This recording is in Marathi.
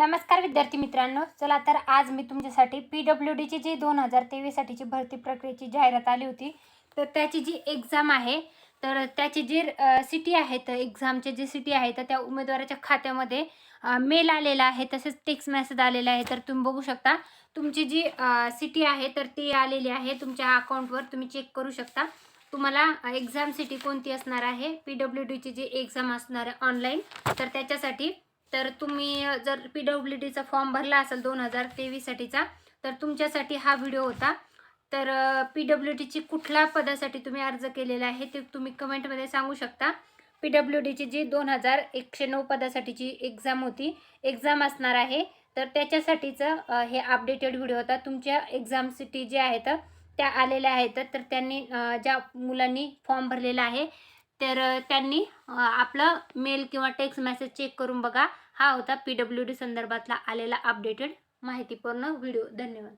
नमस्कार विद्यार्थी मित्रांनो. चला तर आज मी तुमच्यासाठी पी डब्ल्यू डीची जी दोन हजार तेवीससाठीची भरती प्रक्रियेची जाहिरात आली होती तर त्याची जी एक्झाम आहे तर त्याची जी सिटी आहे तर एक्झामचे जे सिटी आहे तर त्या उमेदवाराच्या खात्यामध्ये मेल आलेला आहे तसेच टेक्स्ट मेसेज आलेला आहे तर तुम्ही बघू शकता. तुमची जी सिटी आहे तर ती आलेली आहे. तुमच्या अकाउंटवर तुम्ही चेक करू शकता. तुम्हाला एक्झाम सिटी कोणती असणार आहे? पी डब्ल्यू डीची जी एक्झाम असणार आहे ऑनलाईन तर त्याच्यासाठी तर तुम्ही जर पी डब्ल्यू डीचा फॉर्म भरला असेल दोन हजार तेवीससाठीचा तर तुमच्यासाठी हा व्हिडिओ होता. तर पी डब्ल्यू डीची कुठल्या पदासाठी तुम्ही अर्ज केलेला आहे ते तुम्ही कमेंटमध्ये सांगू शकता. पी डब्ल्यू डीची जी दोन हजार एकशे नऊ पदासाठीची एक्झाम होती एक्झाम असणार आहे. तर त्याच्यासाठीचं हे अपडेटेड व्हिडिओ होता. तुमच्या एक्झाम सिटी जे आहेत त्या आलेल्या आहेत. तर त्यांनी ज्या मुलांनी फॉर्म भरलेला आहे तर त्यांनी आपलं मेल किंवा टेक्स्ट मेसेज चेक करून बघा. हा होता पी डब्ल्यू डी संदर्भातला आलेला अपडेटेड माहितीपूर्ण व्हिडिओ. धन्यवाद.